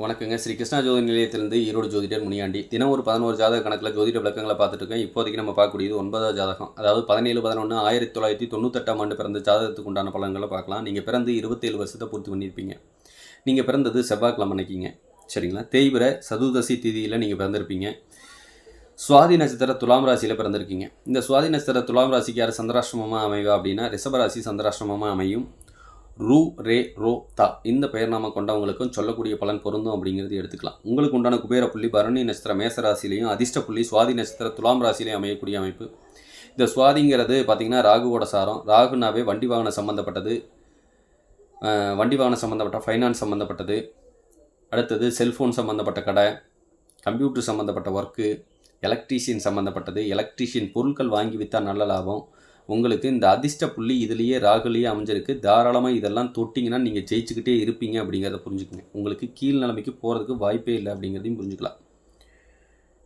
வணக்கங்க. ஸ்ரீ கிருஷ்ணா ஜோதி நிலையத்திலிருந்து ஈரோடு ஜோதிடர் முனியாண்டி. தினம் ஒரு பதினோரு ஜாதக கணக்கில் ஜோதிட விளக்கங்களை பார்த்துட்டு இப்போதைக்கு நம்ம பார்க்கக்கூடியது ஒன்பதாவது ஜாதகம். அதாவது பதினேழு பதினொன்று ஆயிரத்தி தொள்ளாயிரத்தி தொண்ணூத்தெட்டாம் ஆண்டு பிறந்த ஜாதகத்துக்கு உண்டான பலன்களை பார்க்கலாம். நீங்கள் பிறந்து இருபத்தேழு வருஷத்தை பூர்த்தி பண்ணியிருப்பீங்க. நீங்கள் பிறந்தது செவ்வாய்க்கிழமை அன்னைக்கிங்க. சரிங்களா? தேய்பிர சதுர்தசி திதியில் நீங்கள் பிறந்திருப்பீங்க. சுவாதி நட்சத்திர துலாம் ராசியில் பிறந்திருக்கீங்க. இந்த சுவாதி நட்சத்திர துலாம் ராசிக்கு யார் சந்திராஷ்டமமாக அமைவா அப்படின்னா ரிஷபராசி சந்திராஷ்டமமாக அமையும். ரூ ரே ரோ தா இந்த பெயர் நாம கொண்டவங்களுக்கும் சொல்லக்கூடிய பலன் பொருந்தும் அப்படிங்கிறது எடுத்துக்கலாம். உங்களுக்கு உண்டான குபேர புள்ளி பரணி நட்சத்திர மேச ராசிலையும் அதிர்ஷ்ட புள்ளி சுவாதி நட்சத்திர துலாம் ராசிலையும் அமையக்கூடிய அமைப்பு. இந்த சுவாதிங்கிறது பார்த்திங்கன்னா ராகுவோட சாரம். ராகுனாவே வண்டி வாகனம் சம்மந்தப்பட்டது வண்டி வாகனம் சம்மந்தப்பட்ட ஃபைனான்ஸ் சம்மந்தப்பட்டது அடுத்தது செல்ஃபோன் சம்மந்தப்பட்ட கடை கம்ப்யூட்டர் சம்மந்தப்பட்ட ஒர்க்கு எலக்ட்ரீஷியன் சம்மந்தப்பட்டது எலக்ட்ரீஷியன் பொருட்கள் வாங்கி விற்றா நல்ல லாபம். உங்களுக்கு இந்த அதிர்ஷ்ட புள்ளி இதுலேயே ராகுலேயே அமைஞ்சிருக்கு. தாராளமாக இதெல்லாம் தொட்டிங்கன்னா நீங்கள் ஜெயிச்சுக்கிட்டே இருப்பீங்க அப்படிங்கிறத புரிஞ்சுக்கோங்க. உங்களுக்கு கீழ் நிலைமைக்கு போகிறதுக்கு வாய்ப்பே இல்லை அப்படிங்கிறதையும் புரிஞ்சுக்கலாம்.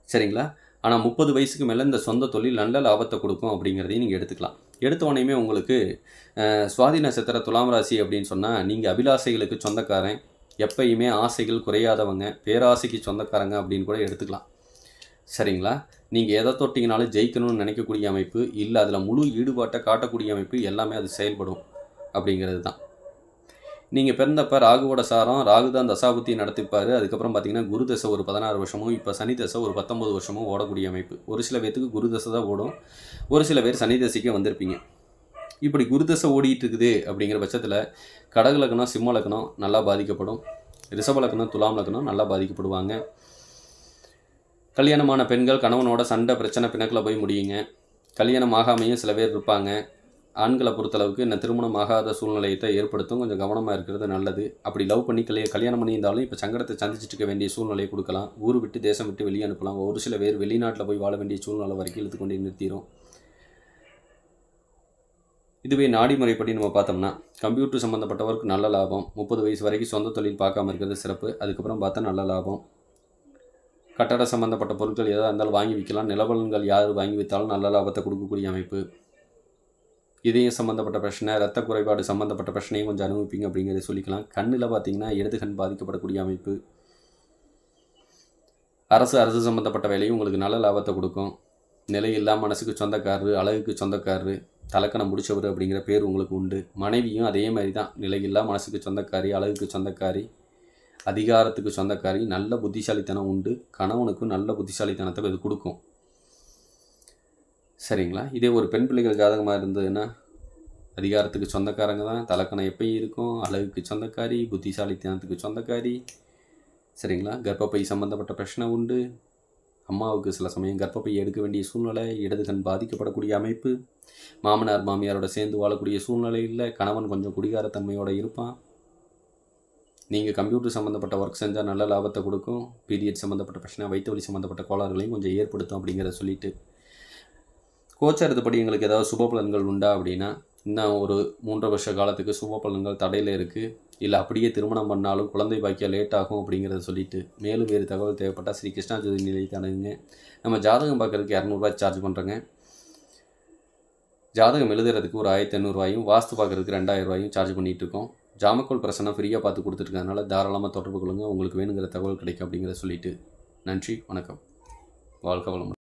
சரிங்களா? ஆனால் முப்பது வயசுக்கு மேலே இந்த சொந்த தொழில் நல்ல லாபத்தை கொடுக்கும் அப்படிங்கிறதையும் நீங்கள் எடுத்துக்கலாம். எடுத்த உடனேயுமே உங்களுக்கு சுவாதி நட்சத்திர துலாம் ராசி அப்படின்னு சொன்னால் நீங்கள் அபிலாசைகளுக்கு சொந்தக்காரன். எப்பயுமே ஆசைகள் குறையாதவங்க. பேராசைக்கு சொந்தக்காரங்க அப்படின்னு கூட எடுத்துக்கலாம். சரிங்களா? நீங்கள் எதை தொட்டிங்கனாலும் ஜெயிக்கணும்னு நினைக்கக்கூடிய அமைப்பு இல்லை அதில் முழு ஈடுபாட்டை காட்டக்கூடிய அமைப்பு எல்லாமே அது செயல்படும் அப்படிங்கிறது தான். நீங்கள் பிறந்தப்ப ராகுவோட சாரம் ராகு தான் தசாபுத்தி நடத்திப்பார். அதுக்கப்புறம் பார்த்தீங்கன்னா குரு தசை ஒரு பதினாறு வருஷமும் இப்போ சனி தசை ஒரு பத்தொம்பது வருஷமும் ஓடக்கூடிய அமைப்பு. ஒரு சில பேர்த்துக்கு குரு தசை தான் ஓடும். ஒரு சில பேர் சனி தசைக்கு வந்திருப்பீங்க. இப்படி குரு தசை ஓடிட்டு இருக்குது அப்படிங்கிற பட்சத்தில் கடகு லக்னம் சிம்ம லக்னம் நல்லா பாதிக்கப்படும். ரிஷப லக்னம் துலாம் லக்னம் நல்லா பாதிக்கப்படுவாங்க. கல்யாணமான பெண்கள் கணவனோட சண்டை பிரச்சனை பிணக்கில் போய் முடியுங்க. கல்யாணம் ஆகாமையும் சில பேர் இருப்பாங்க. ஆண்களை பொறுத்தளவுக்கு இந்த திருமணம் ஆகாத சூழ்நிலையத்தை ஏற்படுத்தும். கொஞ்சம் கவனமாக இருக்கிறது நல்லது. அப்படி லவ் பண்ணி கல்ய கல்யாணம் பண்ணியிருந்தாலும் இப்போ சங்கடத்தை சந்திச்சுட்டு இருக்க வேண்டிய சூழ்நிலையை கொடுக்கலாம். ஊர் விட்டு தேசம் விட்டு வெளியே அனுப்பலாம். ஒரு சில பேர் வெளிநாட்டில் போய் வாழ வேண்டிய சூழ்நிலை வரைக்கும் இழுத்து கொண்டு நிறுத்திடும் இதுவே நாடி முறைப்படி நம்ம பார்த்தோம்னா கம்ப்யூட்டர் சம்மந்தப்பட்டவருக்கு நல்ல லாபம். முப்பது வயசு வரைக்கும் சொந்த தொழில் பார்க்காம இருக்கிறது சிறப்பு. அதுக்கப்புறம் பார்த்தா நல்ல லாபம். கட்டட சம்மந்தப்பட்ட பொருட்கள் எதாக இருந்தாலும் வாங்கி விற்கலாம். நிலவலன்கள் யார் வாங்கி விற்றாலும் நல்ல லாபத்தை கொடுக்கக்கூடிய அமைப்பு. இதயம் சம்மந்தப்பட்ட பிரச்சனை ரத்த குறைபாடு சம்மந்தப்பட்ட பிரச்சனையும் கொஞ்சம் அனுபவிப்பீங்க அப்படிங்கிறத சொல்லிக்கலாம். கண்ணில் பார்த்தீங்கன்னா இடது கண் பாதிக்கப்படக்கூடிய அமைப்பு. அரசு அரசு சம்மந்தப்பட்ட வேலையும் உங்களுக்கு நல்ல லாபத்தை கொடுக்கும். நிலை இல்லாம மனசுக்கு சொந்தக்காரரு அழகுக்கு சொந்தக்காரரு தலக்கணம் முடிச்சவர் அப்படிங்கிற பேர் உங்களுக்கு உண்டு. மனைவியும் அதே மாதிரி தான். நிலையில்லா மனசுக்கு சொந்தக்காரி அழகுக்கு சொந்தக்காரி அதிகாரத்துக்கு சொந்தக்காரி நல்ல புத்திசாலித்தனம் உண்டு. கணவனுக்கும் நல்ல புத்திசாலித்தனத்தை இது கொடுக்கும். சரிங்களா? இதே ஒரு பெண் பிள்ளைகள் ஜாதகமாக இருந்ததுன்னா அதிகாரத்துக்கு சொந்தக்காரங்க தான். தலக்கணம் எப்பயும் இருக்கும். அழகுக்கு சொந்தக்காரி புத்திசாலித்தனத்துக்கு சொந்தக்காரி. சரிங்களா? கர்ப்பப்பை சம்மந்தப்பட்ட பிரச்சனை உண்டு. அம்மாவுக்கு சில சமயம் கர்ப்பப்பை எடுக்க வேண்டிய சூழ்நிலை இடது கண் பாதிக்கப்படக்கூடிய அமைப்பு. மாமனார் மாமியாரோட சேர்ந்து வாழக்கூடிய சூழ்நிலை இல்லை. கணவன் கொஞ்சம் குடிகாரத்தன்மையோடு இருப்பான். நீங்கள் கம்ப்யூட்டர் சம்மந்தப்பட்ட ஒர்க் செஞ்சால் நல்ல லாபத்தை கொடுக்கும். பீரியட் சம்மந்தப்பட்ட பிரச்சனை வயிற்று வலி சம்மந்தப்பட்ட கோளாறுகளையும் கொஞ்சம் ஏற்படுத்தும் அப்படிங்கிறத சொல்லிட்டு. கோச்சாரத்துப்படி எங்களுக்கு ஏதாவது சுப பலன்கள் உண்டா அப்படின்னா இன்னும் ஒரு மூன்றரை வருஷ காலத்துக்கு சுப பலன்கள் தடையில் இருக்குது இல்லை அப்படியே திருமணம் பண்ணாலும் குழந்தை பாக்கியம் லேட் ஆகும் அப்படிங்கிறத சொல்லிட்டு மேலும் வேறு தகவல் தேவைப்பட்டால் ஸ்ரீ கிருஷ்ணா ஜோதி நிலையத்தை அணுகுங்க. நம்ம ஜாதகம் பார்க்கறதுக்கு இரநூறுவா சார்ஜ் பண்ணுறோங்க ஜாதகம் எழுதுறதுக்கு ஒரு ஆயிரத்தி ஐநூறுரூவாயும் வாஸ்து பார்க்குறதுக்கு ரெண்டாயிரம் ரூபாயும் சார்ஜ் பண்ணிகிட்டு இருக்கோம். ஜாமக்கோல் பிரசனை ஃப்ரீயாக பார்த்து கொடுத்துருக்கறதுனால தாராளமாக தொடர்பு கொள்ளுங்கள் உங்களுக்கு வேணுங்கிற தகவல் கிடைக்கும் அப்படிங்கிறத சொல்லிட்டு நன்றி வணக்கம். வாழ்க வளமுடன்.